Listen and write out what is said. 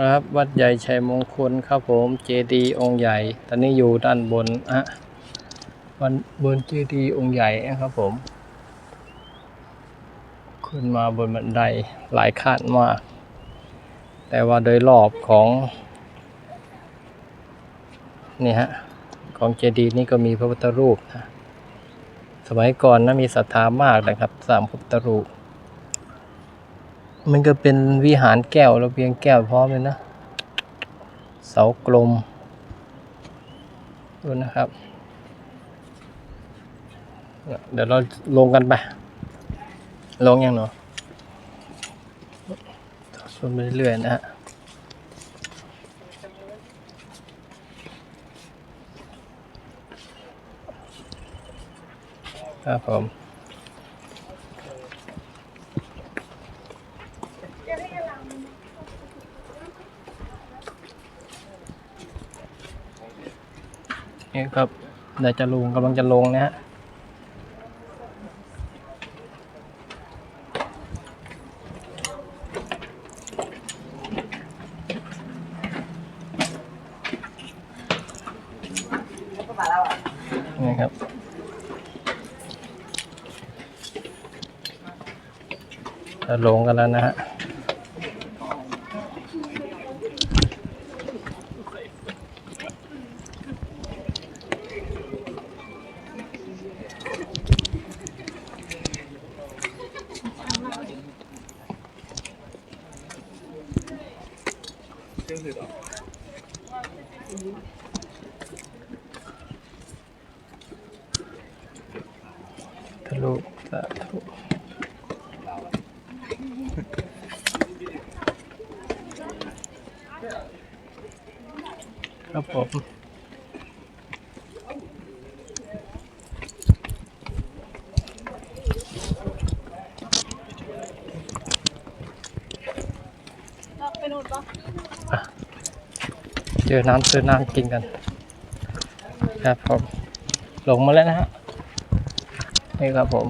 ครับวัดใหญ่ชัยมงคลครับผมเจดีย์องค์ใหญ่ ตอนนี้อยู่ด้านบนอะวันบนเจดีย์องค์ใหญ่นะครับผม ขึ้นมาบนบันไดหลายขั้นมาก แต่ว่าโดยรอบของนี่ฮะของเจดีย์นี่ก็มีพระพุทธรูปนะสมัยก่อนนะมีศรัทธามากนะครับสามพระพุทธรูป มันก็เป็นวิหารแก้วระเบียงแก้วพร้อมเลยนะ เสากลม ดูนะครับ เดี๋ยวเราลงกันไป ลงยังเนาะชมไปเรื่อยๆนะฮะครับผม นี่ครับเดี๋ยวจะลงกำลังจะลงนะฮะนี่ครับจะลงกันแล้วนะฮะ ทะลุสาธุครับผม เจอน้ำเจอน้ำกินกัน ครับผม ลงมาแล้วนะฮะ นี่ครับผม